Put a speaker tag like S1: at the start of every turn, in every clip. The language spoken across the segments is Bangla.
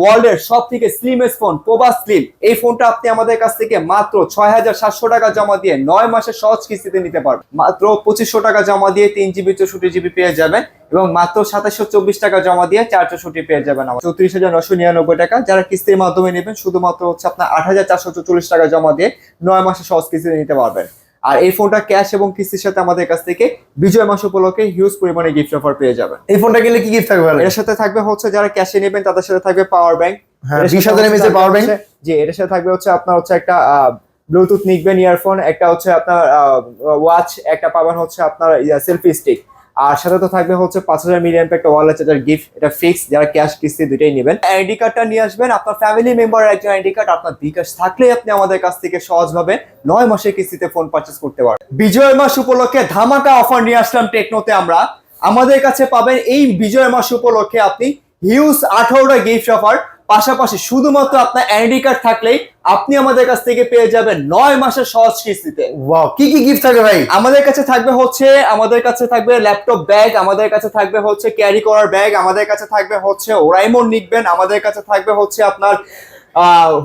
S1: ওয়ার্ল্ডের সব থেকে স্লিমেস্ট ফোন পোবা স্লিম এই ফোনটা আপনি আমাদের কাছ থেকে মাত্র ছয় হাজার সাতশো টাকা জমা দিয়ে নয় মাসে সহজ কিস্তিতে নিতে পারবেন। মাত্র পঁচিশশো টাকা জমা দিয়ে তিন জিবি চৌষট্টি জিবি পেয়ে যাবেন এবং মাত্র সাতাশশো চব্বিশ টাকা জমা দিয়ে চার চৌষট্টি পেয়ে যাবেন আমার চৌত্রিশ হাজার নশো নিরানব্বই টাকা যারা কিস্তির মাধ্যমে নেবেন, শুধুমাত্র হচ্ছে আপনার আট হাজার চারশো চল্লিশ টাকা জমা দিয়ে নয় মাসে সহজ কিস্তিতে নিতে পারবেন। আর এই ফোনটা ক্যাশ এবং কিস্তির সাথে আমাদের কাছ থেকে বিজয় মাস উপলক্ষে হিউজ পরিমাণে গিফট অফার পেয়ে যাবেন।
S2: এই ফোনটা কিনলে কি গিফট থাকবে
S1: এর সাথে থাকবে হচ্ছে যারা ক্যাশে নেবেন তাদের সাথে থাকবে পাওয়ার ব্যাংক
S2: বিশ হাজার এমএস পাওয়ার ব্যাংক
S1: জি এর সাথে থাকবে হচ্ছে আপনার হচ্ছে একটা ব্লুটুথ নিকবেন ইয়ারফোন একটা হচ্ছে আপনার ওয়াচ একটা পাবেন হচ্ছে আপনার সেলফি স্টিক আর সাথে তো থাকবে হচ্ছে পাঁচ হাজার মিলিয়ন একটা ওয়ালেট চার্জার গিফট এটা ফিক্স যারা ক্যাশ কিস্তি দুটাই নেবেন। আইডি কার্ডটা নিয়ে আসবেন, আপনার ফ্যামিলি মেম্বারের একজন আইডি কার্ড আপনার বিকাশ থাকলেই আপনি আমাদের কাছ থেকে সহজভাবে নয় মাসের কিস্তিতে ফোন পারচেস করতে পারবেন। বিজয় মাস উপলক্ষে ধামাকা অফার নিয়ে আসলাম টেকনোতে আমরা। আমাদের কাছে পাবেন এই বিজয় মাস উপলক্ষে আপনি হিউজ আঠারোটা গিফট অফার পাশাপাশি শুধুমাত্র আপনার আইডি কার্ড থাকলেই আপনি আমাদের কাছ থেকে পেয়ে যাবেন নয় মাসের সহজ কিস্তিতে।
S2: ওয়াও কি কি গিফট থাকবে ভাই?
S1: আমাদের কাছে থাকবে হচ্ছে আমাদের কাছে থাকবে ল্যাপটপ ব্যাগ আমাদের কাছে থাকবে হচ্ছে ক্যারি করার ব্যাগ আমাদের কাছে থাকবে হচ্ছে ওরাইমন নিকবেন আমাদের কাছে থাকবে হচ্ছে আপনার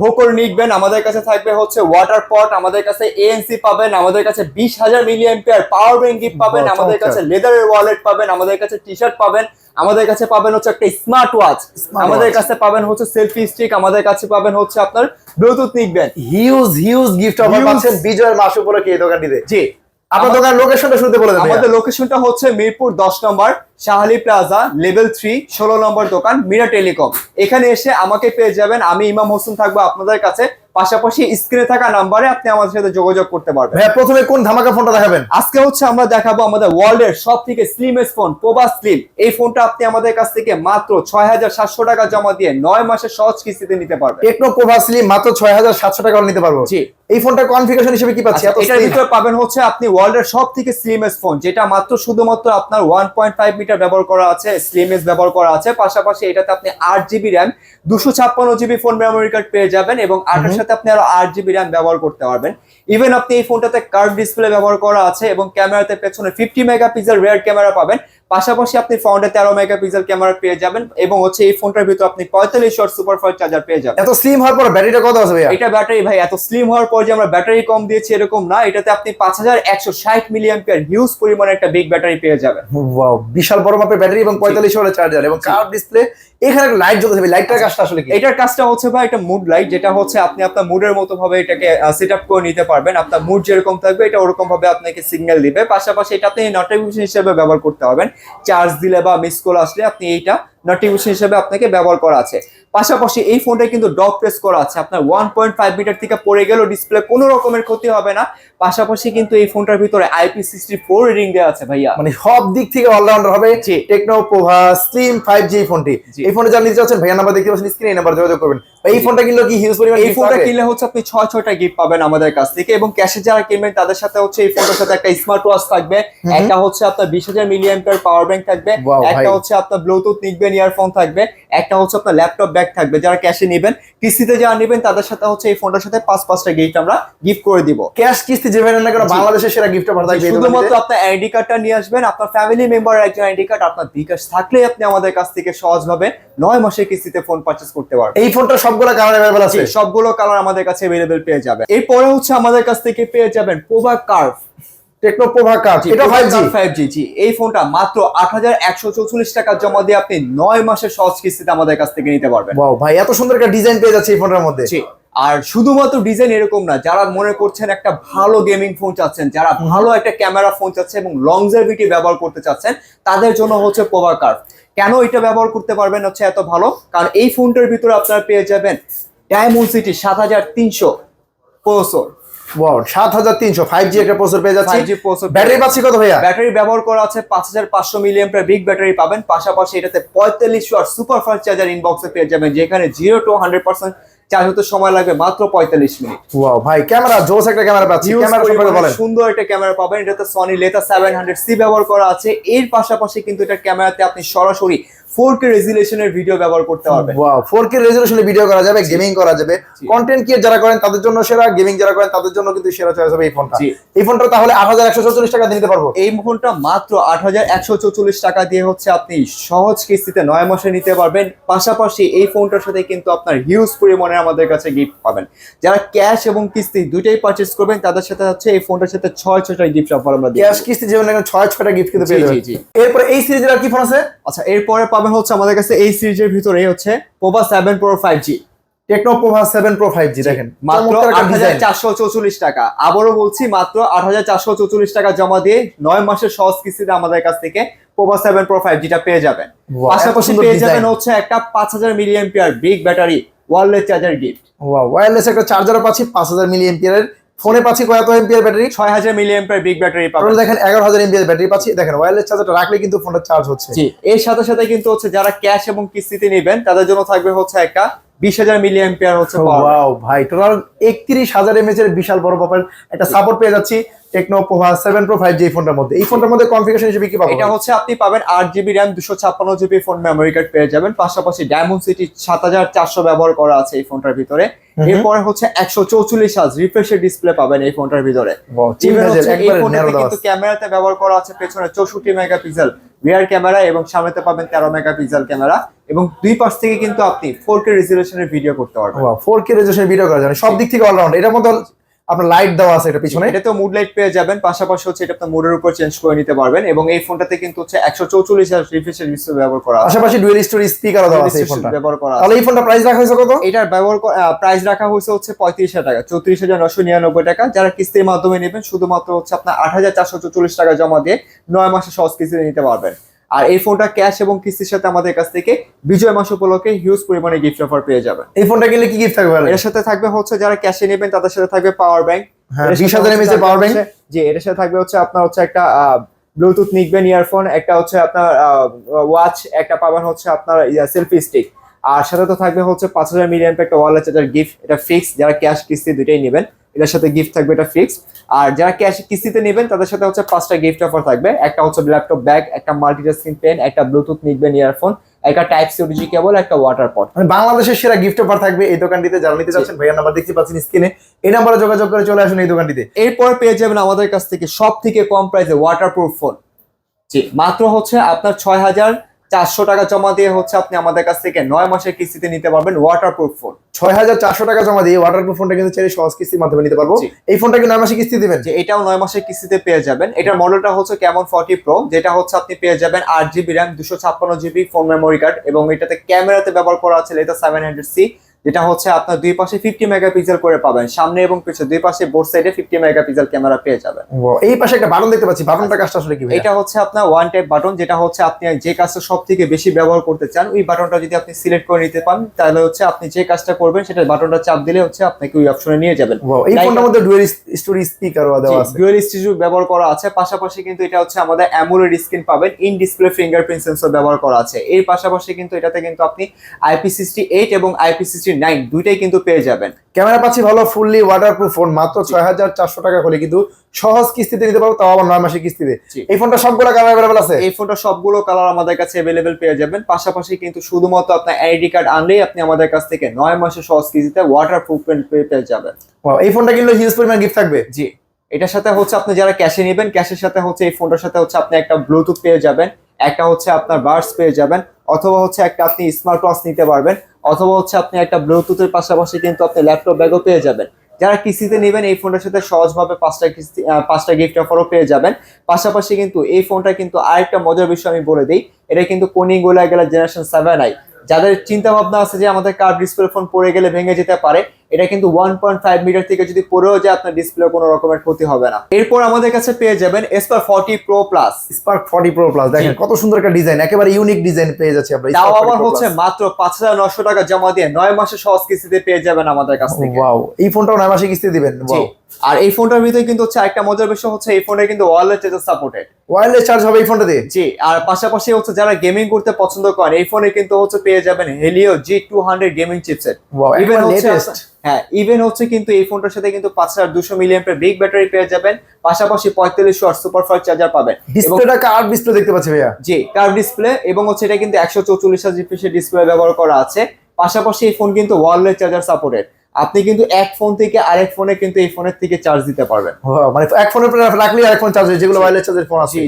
S1: হোকর নিকবেন আমাদের কাছে থাকবে হচ্ছে ওয়াটার পট আমাদের কাছে এএনসি পাবেন আমাদের কাছে বিশ হাজার মিলিয়ন পেয়ার পাওয়ার ব্যাংক গিফট পাবেন আমাদের কাছে লেদারের ওয়ালেট পাবেন আমাদের কাছে টি শার্ট পাবেন। আমাদের কাছে পাবেন হচ্ছে একটা স্মার্ট ওয়াচ আমাদের কাছে পাবেন হচ্ছে সেলফি স্টিক আমাদের কাছে পাবেন হচ্ছে আপনার bluetooth
S2: band huge huge gift
S1: offer
S2: পাচ্ছেন বিজয়ের মাস উপলক্ষে এই দোকানটিতে।
S1: জি।
S2: আপনার দোকানের লোকেশনটা শুনতে বলে দেন
S1: আমাদের লোকেশনটা হচ্ছে মিরপুর দশ নম্বর শাহালি প্লাজা লেভেল থ্রি ষোলো নম্বর দোকান মিরা টেলিকম। এখানে এসে আমাকে পেয়ে যাবেন। আমি ইমাম হোসেন থাকব আপনাদের কাছে। পাশাপাশি স্ক্রিনে থাকা নাম্বারে আপনি আমাদের সাথে যোগাযোগ করতে পারবেন।
S2: ভাইয়া প্রথমে কোন ধামাকা ফোনটা দেখাবেন?
S1: আজকে হচ্ছে আমরা দেখাবো আমাদের ওয়ার্ল্ডের সব থেকে স্লিমেস্ট ফোন পোবা স্লিম এই ফোনটা আপনি আমাদের কাছ থেকে মাত্র ছয় হাজার সাতশো টাকা জমা দিয়ে নয় মাসের সহজ কিস্তিতে নিতে পারবেন।
S2: টেকনো প্রভা স্লিম মাত্র ছয় হাজার সাতশো টাকা নিতে পারব।
S1: জি।
S2: এই ফোনটা কনফিগারেশন হিসেবে কি পাচ্ছি?
S1: আচ্ছা, এটার ভিতরে পাবেন হচ্ছে আপনি ওয়ার্ল্ড এর সব থেকে স্লিমেস্ট ফোন যেটা মাত্র শুধুমাত্র আপনার ওয়ান পয়েন্ট ফাইভ মিটার ব্যবহার করা আছে স্লিমেজ ব্যবহার করা আছে। পাশাপাশি এটাতে আপনি আট জিবি র্যাম দুশো ছাপ্পান্ন জিবি ফোন মেমোরি কার্ড পেয়ে যাবেন এবং আটের সাথে আপনি আরও আট জিবি র্যাম ব্যবহার করতে পারবেন। ইভেন আপনি এই ফোনটাতে কার্ড ডিসপ্লে ব্যবহার করা আছে এবং ক্যামেরাতে পেছনে ফিফটি মেগাপিক্সেল রেয়ার ক্যামেরা পাবেন। পাশাপাশি আপনি ফ্রন্টে তেরো মেগাপিক্সেল ক্যামেরা পেয়ে যাবেন এবং হচ্ছে এই ফোনটার ভিতরে আপনি পঁয়তাল্লিশ শর্ট সুপার ফাস্ট চার্জার পেয়ে যাবেন।
S2: এত স্লিম হওয়ার পর ব্যাটারিটা কত আছে ভাই
S1: এটা ব্যাটারি ভাই এত স্লিম হওয়ার পর যে আমরা ব্যাটারি কম দিয়েছি এরকম না এটাতে আপনি পাঁচ হাজার একশো ষাট মিলিয়ন হিউজ পরিমাণে একটা বিগ ব্যাটারি পেয়ে যাবেন।
S2: বিশাল বড় মাপের ব্যাটারি এবং পঁয়তাল্লিশ শর্টের চার্জার এবং কার্ড ডিসপ্লে এখানে একটা লাইট জ্বলতে হবে লাইটটার কাজটা আসলে কি?
S1: এটার কাজটা হচ্ছে ভাই একটা মুড লাইট যেটা হচ্ছে আপনি আপনার মুডের মতো ভাবে এটাকে সেট আপ করে নিতে পারবেন। আপনার মুড যেরকম থাকবে এটা ওরকম ভাবে আপনাকে সিগন্যাল দিবে। পাশাপাশি এটা আপনি নোটিফিকেশন হিসেবে ব্যবহার করতে পারবেন। চার্জ দিলে বা মিস কল আসলে আপনি এইটা নোটিফিকেশন হিসেবে আপনাকে ব্যবহার করা আছে। পাশাপাশি এই ফোনটা কিন্তু ডক প্রেস করা আছে। আপনার ওয়ান পয়েন্ট ফাইভ মিটার থেকে পড়ে গেলেও ডিসপ্লে কোনো রকমের ক্ষতি হবে না। পাশাপাশি কিন্তু এই ফোনটার ভিতরে আইপি সিক্সটি ফোর রিডিং দেওয়া আছে ভাইয়া।
S2: মানে সব দিক থেকে অলরাউন্ডার হবে Tecno Pova slim five G ফোনটি। এই ফোনে যারা নিতে চাচ্ছেন ভাইয়া নাম্বার দেখতে পাচ্ছেন স্ক্রিনে নাম্বার যোগাযোগ করবেন। এই ফোনটা কিনলে কি হিউজ পরিমাণ
S1: এই ফোনটা কিনলে হচ্ছে আপনি ছয় ছয়টা গিফট পাবেন আমাদের কাছ থেকে এবং ক্যাশে যারা কিনবেন তাদের সাথে হচ্ছে এই ফোনটার সাথে একটা স্মার্ট ওয়াচ থাকবে। একটা হচ্ছে আপনার বিশ হাজার পাওয়ার ব্যাংক থাকবে। একটা হচ্ছে আপনার ব্লুটুথ নিকবেন ইয়ারফোন থাকবে। একটা হচ্ছে আপনার ল্যাপটপ ব্যাগ থাকবে যারা ক্যাশে নেবেন। কিস্তিতে যারা নেবেন তাদের সাথে হচ্ছে এই ফোনটার সাথে পাঁচ পাঁচটা গিফট আমরা গিফট করে দিব।
S2: ক্যাশ কিস্তি না কেন। বাংলাদেশের সেরা গিফট অফার থাকবে
S1: শুধুমাত্র আপনার আইডি কার্ডটা নিয়ে আসবেন। আপনার ফ্যামিলি মেম্বারের একজন আইডি কার্ড আপনার বিকাশ থাকলেই আপনি আমাদের কাছ থেকে সহজভাবে নয় মাসের কিস্তিতে ফোন পারচেস করতে পারবেন।
S2: এই ফোনটা সবগুলো কালার अवेलेबल আছে।
S1: সবগুলো কালার আমাদের কাছে अवेलेबल পেয়ে যাবেন। এরপরে হচ্ছে আমাদের কাছ থেকে পেয়ে যাবেন Pova curve
S2: Tecno Pova card এটা five G
S1: five G G এই ফোনটা মাত্র আট হাজার একশো চৌচল্লিশ টাকা জমা দিয়ে আপনি 9 মাসের সহজ কিস্তিতে আমাদের কাছ থেকে নিতে পারবেন।
S2: ওয়াও ভাই এত সুন্দর একটা ডিজাইন পেয়ে যাচ্ছে এই ফোনের মধ্যে।
S1: জি। আর শুধুমাত্র ডিজাইন এরকম না যারা মনে করছেন একটা ভালো গেমিং ফোন চাচ্ছেন যারা ভালো একটা ক্যামেরা ফোন চাচ্ছে এবং লংজারভিটি ব্যবহার করতে চাচ্ছেন তাদের জন্য হচ্ছে পোভা কার্ভ কেন এটা ব্যবহার করতে পারবেন হচ্ছে এত ভালো? কারণ এই ফোনটার ভিতরে আপনারা পেয়ে যাবেন ডায়মন্ড সিটি সাত হাজার তিনশো প্রসেসর
S2: ওয়াও সাত হাজার তিনশো ফাইভ জি একটা প্রসেসর পেয়ে যাচ্ছে।
S1: 5G
S2: ব্যাটারি পাচ্ছি কত ভাইয়া?
S1: ব্যাটারি ব্যবহার করা আছে পাঁচ হাজার পাঁচশো মিলিয়ন বিগ ব্যাটারি পাবেন। পাশাপাশি এটাতে ওয়াট সুপার ফাস্ট চার্জার ইনবক্সে পেয়ে যাবেন যেখানে zero to hundred percent charge হতে সময় লাগবে মাত্র পঁয়তাল্লিশ মিনিট।
S2: ওয়াও ভাই ক্যামেরা জোস একটা ক্যামেরা পাচ্ছি। ক্যামেরা সম্পর্কে বলেন।
S1: সুন্দর একটা ক্যামেরা পাবেন। এটা তো Sony Lytia seven hundred C ব্যবহার করা আছে। এর পাশাপাশি কিন্তু এটা ক্যামেরাতে আপনি সরাসরি ফোর কে রেজুলেশনের ভিডিও ব্যবহার করতে
S2: ওয়াও 4K ভিডিও করা যাবে গেমিং করা যাবে। কন্টেন্ট ক্রিয়েট যারা করেন তাদের জন্য সেরা গেমিং যারা করেন তাদের জন্য কিন্তু সেরা চয়েস হবে এই ফোনটা এই ফোনটা তাহলে 8144 টাকা দিয়ে নিতে পারব।
S1: এই ফোনটা মাত্র টাকা দিয়ে হচ্ছে আপনি সহজ কিস্তিতে মাসে নিতে পারবেন। পাশাপাশি এই ফোনটার সাথে কিন্তু আপনার হিউজ পরিমাণে আমাদের কাছে গিফট পাবেন। যারা ক্যাশ এবং কিস্তি দুইটাই পারচেস করবেন তাদের সাথে হচ্ছে এই ফোনটার সাথে ছয় ছয়টা গিফট অফার আমরা দিই
S2: ক্যাশ কিস্তি যেমন এখন 6 6টা গিফট কিন্তু পেয়ে
S1: জি,
S2: যাবেন। এরপর এই সিরিজের আর কি ফোন আছে?
S1: আচ্ছা এরপরে পাবেন হচ্ছে আমাদের কাছে এই সিরিজের ভিতরে হচ্ছে Pova seven pro five G
S2: Tecno Pova 7 pro 5G দেখেন।
S1: মাত্র আট হাজার। চারশো চৌচল্লিশ টাকা। আবারও বলছি মাত্র আট হাজার চারশো চৌচল্লিশ টাকা জমা দিয়ে নয় মাসের সহজ কিস্তিতে আমাদের কাছ থেকে পোভা সেভেন প্রো ফাইভ জিটা পেয়ে যাবেন। পাশাপাশি পেয়ে যাবেন হচ্ছে একটা পাঁচ হাজার million peer big battery wireless charger gift
S2: wow wireless একটা চার্জারও পাচ্ছি 5000 মিলি এম্পিয়ারের ফোনে পাচ্ছি কত এমপিআর ব্যাটারি?
S1: ছয় হাজার মিলি এমপিআর বিগ ব্যাটারি পাবেন
S2: দেখেন দেখেন 11000 এমপিআর ব্যাটারি পাচ্ছি। দেখেন ওয়্যারলেস চার্জারটা রাখলে কিন্তু ফোনটা চার্জ হচ্ছে।
S1: জি এর সাথে সাথে কিন্তু হচ্ছে যারা ক্যাশ এবং কিস্তিতে নেবেন তাদের জন্য থাকবে হচ্ছে একটা বিশ হাজার মিলি এমপিআর হচ্ছে।
S2: ওয়াও ভাই টোটাল একত্রিশ হাজার এমএচ এর বিশাল বড় পাবেন একটা সাপোর্ট পেয়ে যাচ্ছি। টেকনো পোভা 7 প্রো 5G এই ফোনটার মধ্যে। এই ফোনটার মধ্যে কনফিগারেশন হিসেবে কি পাবো
S1: এটা হচ্ছে আপনি পাবেন আট জিবি র্যাম দুশো ছাপ্পান্ন জিবি ফোন মেমোরি কার্ড পেয়ে যাবেন। পাশাপাশি ডায়মন্ড সিটি সাত হাজার চারশো ব্যবহার করা আছে এই ফোনটার ভিতরে। এরপরে হচ্ছে একশো চৌচল্লিশ হাজ রিফ্রেশের ডিসপ্লে পাবেন এই ফোনটার ভিতরে। কিন্তু। ক্যামেরাতে ব্যবহার করা আছে পেছনে চৌষট্টি মেগাপিক্সেল রিয়ার ক্যামেরা এবং সামনেতে পাবেন তেরো মেগাপিক্সেল ক্যামেরা এবং দুই পাশ থেকে কিন্তু আপনি ফোর কে রেজুলেশনের ভিডিও করতে পারবেন।
S2: ওয়াও 4K রেজোলিউশন ভিডিও করা যাবে সব দিক থেকে অলরাউন্ড এটার মধ্যে আপনার লাইট দেওয়া আছে এটা পিছনে।
S1: এটা তো মুড লাইট পেয়ে যাবেন। পাশাপাশি হচ্ছে এটা আপনার মুডের উপর চেঞ্জ করে নিতে পারবেন এবং এই ফোনটাতে কিন্তু হচ্ছে একশো চৌচল্লিশ হাজার রিফ্রেশের ডিসপ্লে ব্যবহার করা
S2: পাশাপাশি ডুয়েল স্টোরি স্পিকারও দেওয়া আছে এই ফোনটা।
S1: ব্যবহার করা
S2: তাহলে এই ফোনটা প্রাইস রাখা হয়েছে কত?
S1: এটার ব্যবহার প্রাইস রাখা হয়েছে হচ্ছে পঁয়ত্রিশ হাজার টাকা চৌত্রিশ হাজার নশো নিরানব্বই টাকা। যারা কিস্তির মাধ্যমে নেবেন শুধুমাত্র হচ্ছে আপনার আট হাজার চারশো চল্লিশ টাকা জমা দিয়ে নয় মাসে সহজ কিস্তিতে নিতে পারবেন। আর এই ফোনটা ক্যাশ এবং কিস্তির সাথে আমাদের কাছ থেকে বিজয় মাস উপলক্ষে হিউজ পরিমাণে গিফট অফার পেয়ে যাবেন।
S2: এই ফোনটা কিনলে কি গিফট থাকবে
S1: এর সাথে থাকবে হচ্ছে যারা ক্যাশে নেবেন তাদের সাথে থাকবে পাওয়ার ব্যাংক
S2: 20000 এমএএইচ এর পাওয়ার ব্যাংক
S1: জি এটার সাথে থাকবে হচ্ছে আপনার হচ্ছে একটা ব্লুটুথ নিকবেন ইয়ারফোন একটা হচ্ছে আপনার ওয়াচ একটা পাবেন হচ্ছে আপনার সেলফি স্টিক আর সাথে তো থাকবে হচ্ছে পাঁচ হাজার মিলিয়ন একটা ওয়ালেট চার্জার গিফট এটা ফিক্স যারা ক্যাশ কিস্তি দুটাই নেবেন। এটার সাথে গিফট থাকবে এটা ফিক্স আর যারা ক্যাশ কিস্তিতে নেবেন তাদের সাথে হচ্ছে পাঁচটা গিফট অফার থাকবে। একটা হচ্ছে ল্যাপটপ ব্যাগ একটা মাল্টিটাস্কিং পেন একটা ব্লুটুথ নিকবেন ইয়ারফোন একটা টাইপ সি ওডিজি কেবল একটা ওয়াটার পট
S2: মানে বাংলাদেশের সেরা গিফট অফার থাকবে এই দোকানটিতে। যারা নিতে যাচ্ছেন ভাইয়ার নাম্বার দেখতে পাচ্ছেন স্ক্রিনে এই নাম্বারে যোগাযোগ করে চলে আসুন এই দোকানটিতে।
S1: এরপর পেয়ে যাবেন আমাদের কাছ থেকে সব থেকে কম প্রাইসে ওয়াটারপ্রুফ ফোন জি। মাত্র হচ্ছে আপনার ছয় হাজার চারশো টাকা জমা দিয়ে হচ্ছে আপনি আমাদের কাছ থেকে নয় মাসের কিস্তিতে নিতে পারবেন ওয়াটারপ্রুফ ফোন
S2: ছয় হাজার চারশো টাকা জমা দিয়ে ওয়াটারপ্রুফ ফোনটা কিন্তু চাইলে সহজ কিস্তির মাধ্যমে নিতে পারব। এই ফোনটা কি নয় মাসে কিস্তি দিবেন?
S1: যে এটাও নয় মাসের কিস্তিতে পেয়ে যাবেন। এটার মডেলটা হচ্ছে কেমন ফর্টি প্রো যেটা হচ্ছে আপনি পেয়ে যাবেন আট জিবি র্যাম দুশো ছাপ্পান্ন জিবি ফোন মেমোরি কার্ড এবং এটাতে ক্যামেরাতে ব্যবহার করা আছে এটা সেভেন হান্ড্রেড সি যেটা হচ্ছে আপনার দুই পাশে ফিফটি মেগাপিক্সেল করে পাবেন সামনে এবং পিছনে। দুই পাশে বোর্ড সাইডে ফিফটি মেগাপিক্সেল ক্যামেরা পেয়ে যাবেন।
S2: এই পাশে একটা বাটন দেখতে পাচ্ছি। বাটনটা কাজটা আসলে কি
S1: এটা হচ্ছে আপনার ওয়ান টাইপ বাটন যেটা হচ্ছে আপনি যে কাজটা সব থেকে বেশি ব্যবহার করতে চান ওই বাটনটা যদি আপনি সিলেক্ট করে নিতে পান তাহলে হচ্ছে আপনি যে কাজটা করবেন সেটা বাটনটা চাপ দিলে হচ্ছে আপনাকে ওই অপশনে নিয়ে যাবেন।
S2: এই ফোনটার মধ্যে ডুয়েল স্টোরি স্পিকারও দেওয়া আছে।
S1: ডুয়েল স্টিজু ব্যবহার করা আছে পাশাপাশি কিন্তু এটা হচ্ছে আমাদের অ্যামোলেড স্ক্রিন পাবেন ইন ডিসপ্লে ফিঙ্গারপ্রিন্ট সেন্সর ব্যবহার করা আছে। এর পাশাপাশি কিন্তু এটাতে কিন্তু আপনি আইপি সিক্সটি এইট এবং আইপি সিক্সটি নাইন দুইটাই কিন্তু পেয়ে যাবেন।
S2: ক্যামেরা পাচ্ছি ভালো ফুললি ওয়াটারপ্রুফ ফোন মাত্র ছয় হাজার চারশো টাকা হলে কিন্তু সহজ কিস্তিতে নিতে পারব তাও আবার নয় মাসের কিস্তিতে। এই ফোনটা সবগুলো কালার অ্যাভেলেবল আছে?
S1: এই ফোনটা সবগুলো কালার আমাদের কাছে অ্যাভেলেবেল পেয়ে যাবেন। পাশাপাশি কিন্তু শুধুমাত্র আপনার আইডি কার্ড আনলেই আপনি আমাদের কাছ থেকে নয় মাসের সহজ কিস্তিতে ওয়াটার প্রুফ পেয়ে যাবেন।
S2: এই ফোনটা কিনলে হিউজ পরিমাণ গিফট থাকবে?
S1: জি। এটার সাথে হচ্ছে আপনি যারা ক্যাশে নেবেন ক্যাশের সাথে হচ্ছে এই ফোনটার সাথে হচ্ছে আপনি একটা ব্লুটুথ পেয়ে যাবেন। একটা হচ্ছে আপনার বার্স পেয়ে যাবেন। অথবা হচ্ছে একটা আপনি স্মার্ট ওয়াচ নিতে পারবেন। অথবা হচ্ছে আপনি একটা ব্লুটুথের পাশাপাশি কিন্তু আপনি ল্যাপটপ ব্যাগও পেয়ে যাবেন। যারা কিস্তিতে নেবেন, এই ফোনটার সাথে সহজভাবে পাঁচটা কিস্তি পাঁচটা গিফট অফারও পেয়ে যাবেন। পাশাপাশি কিন্তু এই ফোনটা কিন্তু আরেকটা মজার বিষয় আমি বলে দিই, এটা কিন্তু কোনিং গোলা গেলা জেনারেশন সেভেন আই যাদের চিন্তা ভাবনা আছে যে আমাদের কার ডিসপ্লে ফোন পড়ে গেলে ভেঙে যেতে পারে এটা কিন্তু ওয়ান পয়েন্ট ফাইভ মিটার থেকে যদি পড়েও যায় আপনার ডিসপ্লে কোনো রকমের ক্ষতি হবে না। এরপর আমাদের কাছে পেয়ে যাবেন এসপার forty pro plus
S2: spark forty pro plus দেখেন কত সুন্দর একটা ডিজাইন একেবারে ইউনিক ডিজাইন পেয়ে যাচ্ছে আমরা
S1: তাও আবার হচ্ছে মাত্র পাঁচ হাজার নশো টাকা জমা দিয়ে নয় মাসে সহজ কিস্তিতে পেয়ে যাবেন আমাদের কাছ থেকে।
S2: এই ফোনটাও নয় মাসে কিস্তি দিবেন
S1: আর এই ফোনটার ভিতরে কিন্তু হচ্ছে একটা মজার বিষয় হচ্ছে এই ফোনে কিন্তু wireless charger supported
S2: wireless charge হবে এই ফোনটা দিয়ে?
S1: জি আর পাশাপাশি হচ্ছে যারা গেমিং করতে পছন্দ করেন এই ফোনে কিন্তু হচ্ছে পেয়ে যাবেন Helio G two
S2: hundred
S1: gaming
S2: chipset
S1: হচ্ছে
S2: লেটেস্ট
S1: হ্যাঁ ইভেন হচ্ছে কিন্তু এই ফোনটার সাথে কিন্তু পাঁচ হাজার দুশো মিলিয়ন বিগ ব্যাটারি পেয়ে যাবেন। পাশাপাশি পঁয়তাল্লিশ ওয়াট সুপার ফাস্ট চার্জার পাবেন।
S2: ডিসপ্লেটা কার্ড ডিসপ্লে দেখতে পাচ্ছি ভাইয়া।
S1: জি কার্ভ ডিসপ্লে এবং হচ্ছে এটা কিন্তু একশো চৌচল্লিশ হাজার ডিসপ্লে ব্যবহার করা আছে। পাশাপাশি এই ফোন কিন্তু ওয়ারলেস চার্জার সাপোর্টেড আপনি কিন্তু এক ফোন থেকে আরেক ফোনে কিন্তু এই ফোনের থেকে চার্জ দিতে পারবেন।
S2: মানে এক ফোনের রাখলেই আরেক ফোন চার্জ হয় যেগুলো ওয়্যারলেস চার্জের ফোন আছে।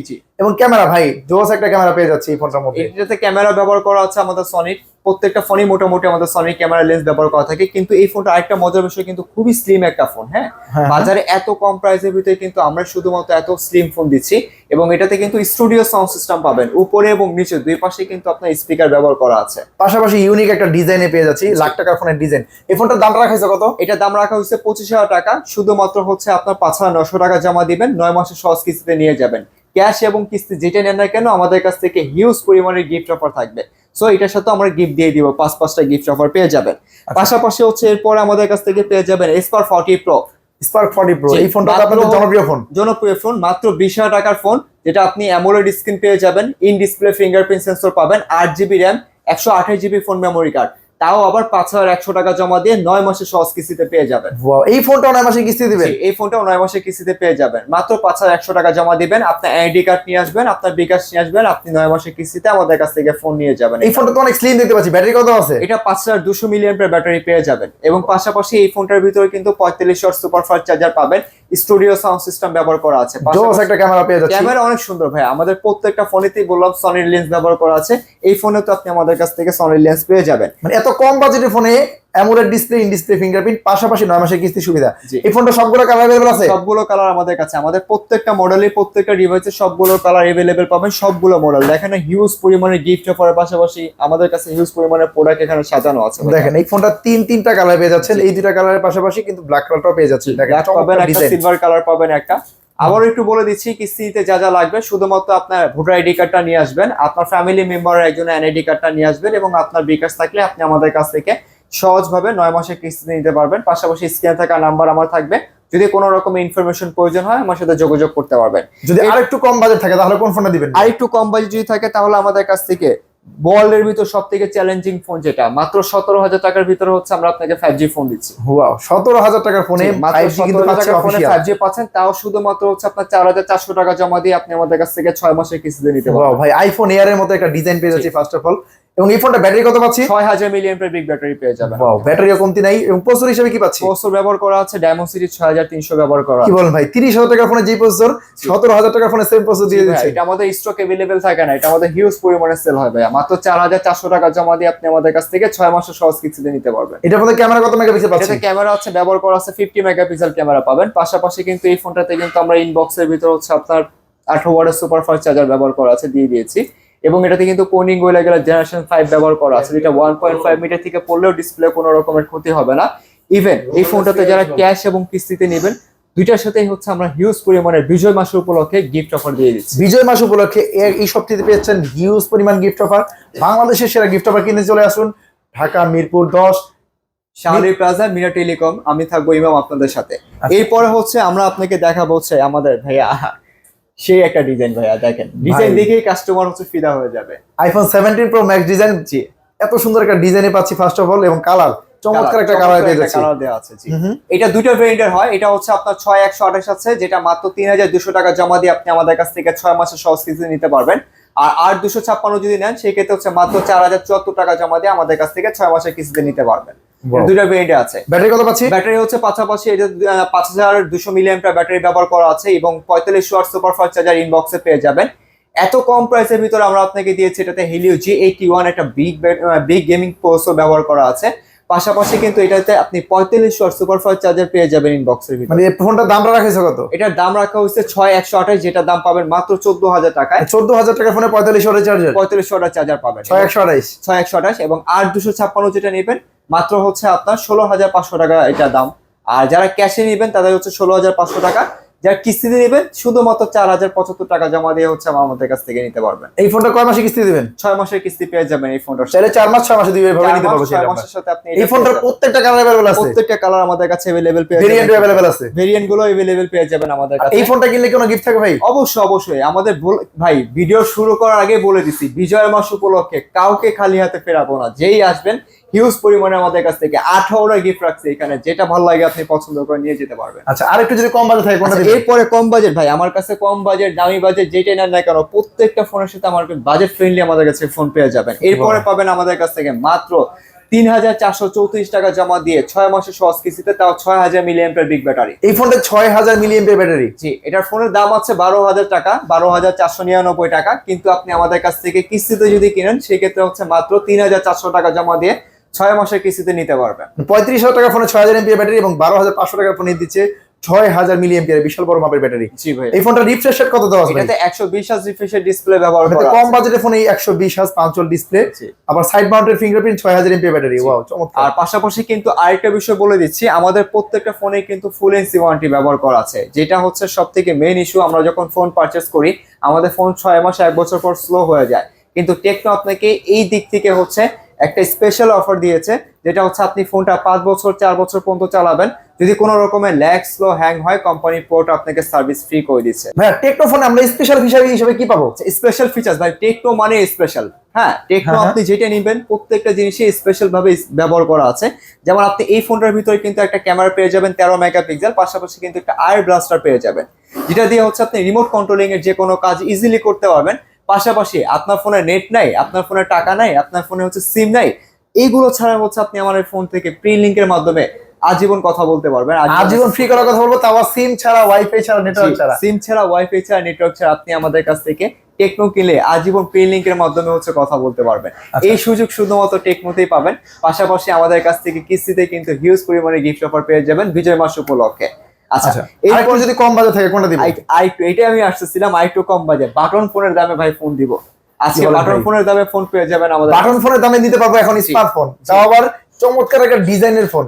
S2: এবং ক্যামেরা ভাই জোস একটা ক্যামেরা পেয়ে যাচ্ছে এই ফোনটার মধ্যে।
S1: এটাতে ক্যামেরা ব্যবহার করা আছে আমাদের সনির প্রত্যেকটা ফোনই মোটামুটি আমাদের সনি ক্যামেরা লেন্স ব্যবহার করা থাকে। কিন্তু এই ফোনটা আরেকটা মজার বিষয় কিন্তু খুবই স্লিম একটা ফোন হ্যাঁ?
S2: হ্যাঁ।
S1: বাজারে এত কম প্রাইসের ভিতরে কিন্তু আমরা শুধুমাত্র এত স্লিম ফোন দিচ্ছি এবং এটাতে কিন্তু স্টুডিও সাউন্ড সিস্টেম পাবেন উপরে এবং নিচে দুই পাশে কিন্তু আপনার স্পিকার ব্যবহার করা আছে।
S2: পাশাপাশি ইউনিক একটা ডিজাইনে পেয়ে যাচ্ছি লাখ টাকার ফোনের ডিজাইন এই ফোনটার দাম রাখা হয়েছে কত?
S1: এটা দাম রাখা হয়েছে পঁচিশ হাজার টাকা শুধুমাত্র হচ্ছে আপনার পাঁচ হাজার নশো টাকা জমা দিবেন নয় মাসের সহজ কিস্তিতে নিয়ে যাবেন। ক্যাশ এবং কিস্তি যেটা নেন না কেন আমাদের কাছ থেকে হিউজ পরিমাণের গিফট অফার থাকবে। সো এটার সাথে আমরা গিফট দিয়ে দিব পাঁচ পাঁচটা গিফট অফার পেয়ে যাবেন। পাশাপাশি হচ্ছে এরপর আমাদের কাছ থেকে পেয়ে যাবেন এসপার forty
S2: pro spark forty
S1: pro
S2: এই ফোনটা আপনাদের জনপ্রিয় ফোন।
S1: জনপ্রিয় ফোন মাত্র বিশ হাজার টাকার ফোন যেটা আপনি অ্যামোলেড স্ক্রিন পেয়ে যাবেন। ইন ডিসপ্লে ফিঙ্গারপ্রিন্ট সেন্সর পাবেন আট জিবি র্যাম একশো আঠাশ জিবি ফোন মেমোরি কার্ড তাও আবার পাঁচ হাজার একশো টাকা জমা দিয়ে নয় মাসে সহজ কিস্তিতে পেয়ে যাবেন।
S2: এই ফোনটা নয় মাসে কিস্তি দিবেন?
S1: এই ফোনটা নয় মাসে কিস্তিতে পেয়ে যাবেন। মাত্র পাঁচ হাজার একশো টাকা জমা দিবেন আপনার আইডি কার্ড নিয়ে আসবেন আপনার বিকাশ নিয়ে আসবেন আপনি নয় মাসের কিস্তিতে আমাদের কাছ থেকে ফোন নিয়ে যাবেন।
S2: এই ফোনটা তো অনেক স্লিম দেখতে পাচ্ছি। ব্যাটারি কত আছে?
S1: এটা পাঁচ হাজার দুশো মিলিয়ন ব্যাটারি পেয়ে যাবেন। এবং পাশাপাশি এই ফোনটার ভিতরে কিন্তু পঁয়তাল্লিশ ওয়াট সুপার ফাস্ট চার্জার পাবেন। স্টুডিও সাউন্ড সিস্টেম ব্যবহার করা আছে।
S2: জোস একটা ক্যামেরা পেয়ে যাচ্ছি।
S1: ক্যামেরা অনেক সুন্দর ভাই। আমাদের প্রত্যেকটা ফোনেতেই বললাম সনির লেন্স ব্যবহার করা আছে। এই ফোনে তো আপনি আমাদের কাছ থেকে সনির লেন্স পেয়ে যাবেন।
S2: মানে এত কম বাজেটের ফোনে AMOLED display in display fingerprint পাশাপাশি নয় মাসের কিস্তি সুবিধা
S1: জি।
S2: এই ফোনটা সবগুলো কালার अवेलेबल আছে
S1: সবগুলো কালার আমাদের কাছে আমাদের প্রত্যেকটা মডেলের প্রত্যেকটা ডিভাইসে সবগুলো কালার এভেলেবেল পাবেন সবগুলো মডেল দেখেন হিউজ পরিমাণে গিফট অফারের পাশাপাশি আমাদের কাছে হিউজ পরিমাণে প্রোডাক্ট এখানে সাজানো আছে
S2: দেখেন এই ফোনটা তিন তিনটা কালার পেয়ে যাচ্ছেন এই দুইটা কালারের পাশাপাশি কিন্তু ব্ল্যাক কালারটাও পেয়ে যাচ্ছেন দেখেন
S1: ব্ল্যাক পাবেন একটা
S2: ডিজাইন
S1: সিলভার কালার পাবেন একটা আবারও একটু বলে দিচ্ছি কিস্তিতে যা যা লাগবে শুধুমাত্র আপনার ভোটার আইডি কার্ডটা নিয়ে আসবেন আপনার ফ্যামিলি মেম্বারের একজন এনআইডি কার্ডটা নিয়ে আসবেন এবং আপনার বিকাশ থাকলে আপনি আমাদের কাছ থেকে সহজভাবে নয় মাসের কিস্তিতে নিতে পারবেন পাশাপাশি স্ক্রিনে থাকা নাম্বার আমার থাকবে যদি কোনো রকম ইনফরমেশন প্রয়োজন হয় আমার সাথে যোগাযোগ করতে পারবেন।
S2: যদি আরেকটু কম বাজেট থাকে তাহলে কোন ফোনটা দিবেন?
S1: আর একটু কম বাজেট যদি থাকে তাহলে আমাদের কাছ থেকে ওয়ার্ল্ডের ভিতর সব থেকে চ্যালেঞ্জিং ফোন যেটা মাত্র সতেরো হাজার টাকার ভিতরে হচ্ছে আমরা আপনাকে ফাইভ জি ফোন দিচ্ছি।
S2: ওয়াও সতেরো হাজার টাকার ফোনে
S1: মাত্র সতেরো ফোনে ফাইভ জি পাচ্ছেন তাও শুধুমাত্র হচ্ছে আপনার চার হাজার চারশো টাকা জমা দিয়ে আপনি আমাদের কাছ থেকে ছয় মাসের কিস্তিতে নিতে পারবেন।
S2: ভাই আইফোন এয়ার এর মতো একটা ডিজাইন পেয়ে যাচ্ছি ফার্স্ট অফ অল এবং এই ফোনটা ব্যাটারি কত পাচ্ছি?
S1: ছয় হাজার মিলিয়ন বিগ ব্যাটারি পেয়ে যাবেন।
S2: ওয়াও ব্যাটারিও কমতি নাই এবং প্রসেসর হিসেবে কি পাচ্ছি?
S1: প্রসেসর ব্যবহার করা আছে ডায়মন্ড সিরিজ ছয় হাজার তিনশো ব্যবহার করা
S2: কি বলেন ভাই? তিরিশ হাজার টাকার ফোনে যে প্রসেসর সতেরো হাজার টাকার ফোনে সেম প্রসেসর দিয়ে দিচ্ছে।
S1: এটা আমাদের স্টক এভেলেবেল থাকে না এটা আমাদের হিউজ পরিমাণে সেল হয় ভাইয়া। মাত্র চার হাজার চারশো টাকা জমা দিয়ে আপনি আমাদের কাছ থেকে ছয় মাসের সহজ কিস্তিতে নিতে পারবেন।
S2: এটার মধ্যে ক্যামেরা কত মেগাপিক্সেল পাচ্ছি?
S1: এটাতে ক্যামেরা আছে ব্যবহার করা আছে ফিফটি মেগাপিক্সেল ক্যামেরা পাবেন। পাশাপাশি কিন্তু এই ফোনটাতে কিন্তু আমরা ইনবক্সের ভিতর হচ্ছে আপনার আঠারো ওয়াটের সুপার ফাস্ট চার্জার ব্যবহার করা আছে দিয়ে দিয়েছি। এবং এটাতে কিন্তু কোনিং গোয়েলা গেলে জেনারেশন ফাইভ ব্যবহার করা আছে যেটা ওয়ান পয়েন্ট ফাইভ মিটার থেকে পড়লেও ডিসপ্লে কোনো রকমের ক্ষতি হবে না। ইভেন এই ফোনটাতে যারা ক্যাশ এবং কিস্তিতে নেবেন দুইটার সাথেই হচ্ছে আমরা হিউজ পরিমাণের বিজয় মাসের উপলক্ষে গিফট অফার দিয়ে দিচ্ছি।
S2: বিজয় মাস উপলক্ষে এর- এই সপ্তাহে পেয়েছেন হিউজ পরিমাণ গিফট অফার বাংলাদেশের সেরা গিফট অফার কিনে চলে আসুন। ঢাকা মিরপুর দশ
S1: শাহরি প্লাজা মিনা টেলিকম আমি থাকব ইমাম আপনাদের সাথে।
S2: আচ্ছা।
S1: এরপরে হচ্ছে আমরা আপনাকে দেখাবো হচ্ছে আমাদের ভাইয়া সেই একটা ডিজাইন ভাইয়া দেখেন। ডিজাইন দেখেই কাস্টমার হচ্ছে ফিদা হয়ে যাবে।
S2: IPhone seventeen pro max design
S1: জি।
S2: এত সুন্দর একটা ডিজাইনে পাচ্ছি ফার্স্ট অফ অল এবং কালার চমৎকার একটা কালার পেয়ে যাচ্ছি
S1: কালার দেওয়া আছে জি। এটা দুটো ভেরিয়েন্টের হয় এটা হচ্ছে আপনার ছয় একশো আঠাশ আছে যেটা মাত্র তিন হাজার দুশো টাকা জমা দিয়ে আপনি আমাদের কাছ থেকে ছয় মাসের সহজ কিস্তি নিতে পারবেন। আর আট দুশো ছাপ্পান্ন যদি নেন সেক্ষেত্রে হচ্ছে মাত্র চার হাজার চুয়াত্তর টাকা জমা দিয়ে আমাদের কাছ থেকে ছয় মাসের কিস্তিতে নিতে পারবেন।
S2: Wow.
S1: ভেরিয়েন্ট আছে।
S2: ব্যাটারি কত পাচ্ছি?
S1: ব্যাটারি হচ্ছে পাশাপাশি এটা পাঁচ হাজার দুশো মিলিয়ন ব্যাটারি ব্যবহার করা আছে এবং পঁয়তাল্লিশ ওয়াট সুপার ফাস্ট চার্জার ইনবক্সে পেয়ে যাবেন। এত কম প্রাইসের ভিতরে আমরা আপনাকে দিয়েছি এটাতে হেলিও জি এইটি ওয়ান একটা বিগ বিগ গেমিং পোস্টও ব্যবহার করা আছে। পাশাপাশি কিন্তু এটাতে আপনি পঁয়তাল্লিশ ওয়াট সুপার ফাস্ট চার্জার পেয়ে যাবেন ইনবক্সের ভিতরে।
S2: মানে ফোনটার দামটা রাখেছে কত?
S1: এটার দাম রাখা হয়েছে ছয় একশো আঠাশ যেটার দাম পাবেন মাত্র চোদ্দ হাজার টাকায়।
S2: চোদ্দ হাজার টাকা ফোনে পঁয়তাল্লিশ ওয়াটের চার্জার
S1: পঁয়তাল্লিশ ওয়াটের চার্জার পাবেন।
S2: ছয় একশো আঠাইশ
S1: ছয় একশো আঠাশ এবং আট দুশো ছাপ্পান্ন যেটা নেবেন মাত্র হচ্ছে আপনার ষোলো হাজার পাঁচশো টাকা এটা দাম। আর যারা ক্যাশে নেবেন তাদের হচ্ছে ষোলো হাজার পাঁচশো টাকা। যারা কিস্তিতে নেবেন শুধুমাত্র চার হাজার পঁচাত্তর টাকা জমা দিয়ে হচ্ছে আমাদের কাছ থেকে নিতে পারবেন।
S2: এই ফোনটা কয় মাসে কিস্তি দিবেন?
S1: ছয় মাসের কিস্তি পেয়ে যাবেন এই ফোনটার
S2: চাইলে চার মাস ছয় মাসে দিবে এভাবে নিতে পারব
S1: ছয় মাসের সাথে আপনি
S2: এই ফোনটার প্রত্যেকটা কালার অ্যাভেলেবল আছে।
S1: প্রত্যেকটা কালার আমাদের কাছে অ্যাভেলেবেল পেয়ে
S2: ভেরিয়েন্ট অ্যাভেলেবল আছে।
S1: ভেরিয়েন্টগুলো অ্যাভেলেবেল পেয়ে যাবেন আমাদের কাছে।
S2: এই ফোনটা কিনলে কোনো গিফট থাকে ভাই?
S1: অবশ্যই অবশ্যই। আমাদের ভাই ভিডিও শুরু করার আগে বলে দিছি বিজয় মাস উপলক্ষে কাউকে খালি হাতে ফেরাবো না। যেই আসবেন হিউজ পরিমাণে আমাদের কাছ থেকে আঠারোটা গিফট রাখছে এখানে যেটা ভালো লাগে আপনি পছন্দ করে নিয়ে যেতে পারবেন।
S2: আচ্ছা আর একটু যদি কম বাজেট থাকে কোনটা
S1: আচ্ছা, এরপরে কম বাজেট ভাই আমার কাছে কম বাজেট দামি বাজেট যেটাই নেন না কেন প্রত্যেকটা ফোনের সাথে আমার বাজেট ফ্রেন্ডলি আমাদের কাছে ফোন পেয়ে যাবেন। এরপরে পাবেন আমাদের কাছ থেকে মাত্র তিন হাজার চারশো চৌত্রিশ টাকা জমা দিয়ে ছয় মাসের সহজ কিস্তিতে তাও ছয় হাজার মিলিয়ামের বিগ ব্যাটারি
S2: এই ফোনটা ছয় হাজার মিলিয়ন ব্যাটারি
S1: জি এটার ফোনের দাম আছে বারো হাজার টাকা বারো হাজার চারশো নিরানব্বই টাকা কিন্তু আপনি আমাদের কাছ থেকে কিস্তিতে যদি কিনেন সেক্ষেত্রে হচ্ছে মাত্র তিন হাজার চারশো টাকা জমা দিয়ে ছয় মাসের কিস্তিতে নিতে পারবেন।
S2: পঁয়ত্রিশ হাজার টাকা ফোনে ছয় হাজার এমপি ব্যাটারি এবং বারো হাজার পাঁচশো টাকার ফোনে দিচ্ছে ছয় হাজার মিলিয়ন বিশাল বড় মাপের ব্যাটারি।
S1: জি ভাই।
S2: এই ফোনটা রিফ্রেশ রেট কত দেওয়া আছে
S1: এটাতে একশো বিশ হাজ রিফ্রেশের ডিসপ্লে ব্যবহার করা
S2: কম। বাজেটের ফোনে একশো বিশ হাজ পাঁচল ডিসপ্লে আবার সাইড মাউন্টেড ফিঙ্গারপ্রিন্ট ছয় হাজার এমপি ব্যাটারি। ওয়াও চমৎকার।
S1: আর পাশাপাশি কিন্তু আরেকটা বিষয় বলে দিচ্ছি আমাদের প্রত্যেকটা ফোনে কিন্তু ফুল এনসি ওয়ারেন্টি ব্যবহার করা আছে যেটা হচ্ছে সব থেকে মেইন ইস্যু আমরা যখন ফোন পারচেস করি আমাদের ফোন ছয় মাস এক বছর পর স্লো হয়ে যায়। কিন্তু টেকনো আপনাকে এই দিক থেকে হচ্ছে একটা স্পেশাল অফার দিয়েছে যেটা হচ্ছে আপনি ফোনটা পাঁচ বছর চার বছর পর্যন্ত চালাবেন। যদি কোনো রকমের ল্যাগ স্লো হ্যাং হয় কোম্পানি পোর্ট আপনাকে সার্ভিস ফ্রি করে দিচ্ছে।
S2: ভাইয়া টেকনো ফোনে আমরা স্পেশাল হিসাবে হিসাবে কি পাবো?
S1: স্পেশাল ফিচার্স ভাই টেকনো মানে স্পেশাল হ্যাঁ টেকনো
S2: হ্যাঁ,
S1: আপনি যেটা নেবেন প্রত্যেকটা জিনিসই স্পেশাল ভাবে ব্যবহার করা আছে। যেমন আপনি এই ফোনটার ভিতরে কিন্তু একটা ক্যামেরা পেয়ে যাবেন তেরো মেগাপিক্সেল পাশাপাশি কিন্তু একটা আয়ার ব্লাস্টার পেয়ে যাবেন। যেটা দিয়ে হচ্ছে আপনি রিমোট কন্ট্রোলিং এর যে কোনো কাজ ইজিলি করতে পারবেন। পাশাপাশি আপনার ফোনে নেট নাই আপনার ফোনে টাকা নাই আপনার ফোনে হচ্ছে সিম নাই এইগুলো ছাড়া হচ্ছে আপনি আমার ফোন থেকে প্রি লিঙ্কের মাধ্যমে আজীবন কথা বলতে পারবেন।
S2: আজীবন ফ্রি করার কথা বলব তাও সিম ছাড়া ওয়াইফাই ছাড়া নেটওয়ার্ক ছাড়া।
S1: সিম ছাড়া ওয়াইফাই ছাড়া নেটওয়ার্ক ছাড়া আপনি আমাদের কাছ থেকে টেকনো কিনলে আজীবন পে লিঙ্কের মাধ্যমে হচ্ছে কথা বলতে পারবেন।
S2: আচ্ছা।
S1: এই সুযোগ শুধুমাত্র টেকনোতেই পাবেন। পাশাপাশি আমাদের কাছ থেকে কিস্তিতে কিন্তু হিউজ পরিমাণে গিফট অফার পেয়ে যাবেন বিজয় মাস উপলক্ষে। আচ্ছা
S2: আচ্ছা যদি কম বাজে থাকে কোনটা দিবেন
S1: আই এটাই আমি আসতেছিলাম আই টু কম বাজে বাটন ফোনের দামে ভাই ফোন দিব। আজকে বাটন ফোনের দামে ফোন পেয়ে যাবেন আমাদের
S2: বাটন ফোনের দামে নিতে পারব এখন স্মার্টফোন তাও আবার চমৎকার একটা ডিজাইনের ফোন।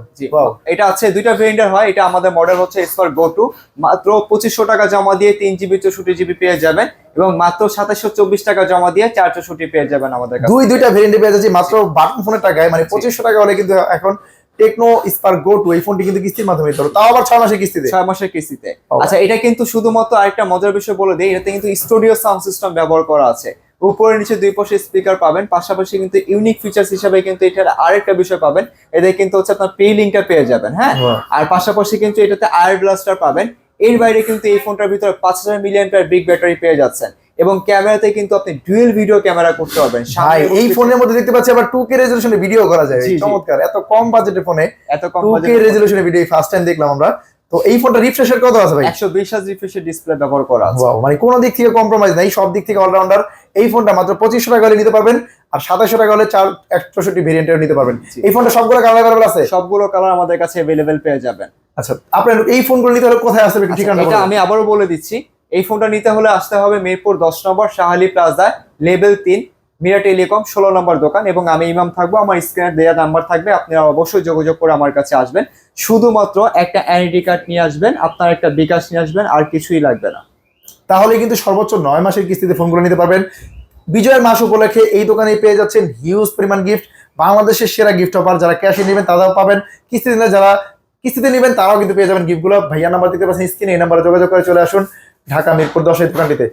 S1: এটা আছে দুইটা ভেরিয়েন্টের হয়। এটা আমাদের মডেল হচ্ছে গো টু মাত্র পঁচিশশো টাকা জমা দিয়ে তিন জিবি চৌষট্টি জিবি পেয়ে যাবেন এবং মাত্র সাতাশশো চব্বিশ টাকা জমা দিয়ে চার চৌষট্টি পেয়ে যাবেন আমাদের
S2: দুই দুইটা ভেরিয়েন্টে পেয়ে যাচ্ছি। মাত্র বাটন ফোনের টাকায় মানে পঁচিশশো টাকা হলে কিন্তু এখন টেকনো স্পার্ক গো টু এই ফোনটি কিন্তু কিস্তির মাধ্যমে নিতে তাও আবার ছয় মাসের কিস্তিতে?
S1: ছয় মাসের কিস্তিতে। আচ্ছা এটা কিন্তু শুধুমাত্র আরেকটা মজার বিষয় বলে দিই এটাতে কিন্তু স্টুডিও সাউন্ড সিস্টেম ব্যবহার করা আছে। উপরে নিচে দুই পাশে স্পিকার পাবেন পাশাপাশি কিন্তু ইউনিক ফিচার্স হিসাবে কিন্তু এটার আরেকটা বিষয় পাবেন এতে কিন্তু হচ্ছে আপনার পে লিঙ্কটা পেয়ে যাবেন হ্যাঁ? আর পাশাপাশি কিন্তু এটাতে আয়ার ব্লাস্টার পাবেন। এর বাইরে কিন্তু এই ফোনটার ভিতরে পাঁচ হাজার মিলিয়ন বিগ ব্যাটারি পেয়ে যাচ্ছেন। এবং ক্যামেরাতে কিন্তু আপনি ডুয়েল ভিডিও ক্যামেরা করতে পারবেন।
S2: ভাই এই। ফোনের মধ্যে দেখতে পাচ্ছি আবার টু কে রেজলিউশনে ভিডিও করা যায়। চমৎকার এত কম বাজেটের ফোনে
S1: এত কম
S2: টু কে রেজলিউশনে ভিডিও ফার্স্ট টাইম দেখলাম আমরা। তো এই ফোনটা রিফ্রেশের কত আছে ভাই?
S1: একশো বিশ হাজার রিফ্রেশের ডিসপ্লে ব্যবহার করা আছে।
S2: মানে কোনো দিক থেকে কম্প্রোমাইজ নাই সব দিক থেকে অলরাউন্ডার এই ফোনটা মাত্র পঁচিশশো টাকা হলে নিতে পারবেন আর সাতাশশো টাকা হলে চার একশোষট্টি ভেরিয়েন্টের নিতে পারবেন। এই ফোনটা সবগুলো কালার অ্যাভেলেবল আছে?
S1: সবগুলো কালার আমাদের কাছে অ্যাভেলেবেল পেয়ে যাবেন।
S2: আচ্ছা আপনার এই ফোনগুলো নিতে হলে কোথায় আসবে
S1: আচ্ছা,
S2: ঠিকানা
S1: এটা আমি আবারও বলে দিচ্ছি। এই ফোনটা নিতে হলে আসতে হবে মিরপুর দশ নম্বর শাহালি প্লাজা লেভেল তিন, মিরা টেলিকম, ষোলো নম্বর দোকান এবং আমি ইমাম থাকব। আমার স্ক্রিনে দেওয়া নাম্বার থাকবে, আপনারা অবশ্যই যোগাযোগ করে আমার কাছে আসবেন। শুধুমাত্র একটা এনআইডি কার্ড নিয়ে আসবেন, আপনার একটা বিকাশ নিয়ে আসবেন, আর কিছুই লাগবে না।
S2: তাহলে কিন্তু সর্বোচ্চ নয় মাসের কিস্তিতে ফোনগুলো নিতে পারবেন। বিজয়ের মাস উপলক্ষে এই দোকানে পেয়ে যাচ্ছেন হিউজ পরিমাণ গিফট বাংলাদেশের সেরা গিফট অফার যারা ক্যাশে নেবেন, তারাও পাবেন। কিস্তিতে যারা, কিস্তিতে নেবেন, তারাও কিন্তু পেয়ে যাবেন গিফটগুলো ভাইয়া নাম্বার দিতে পারছেন স্ক্রিনে এই নাম্বারে যোগাযোগ করে চলে আসুন। ঢাকা মিরপুর দশের দোকানটিতে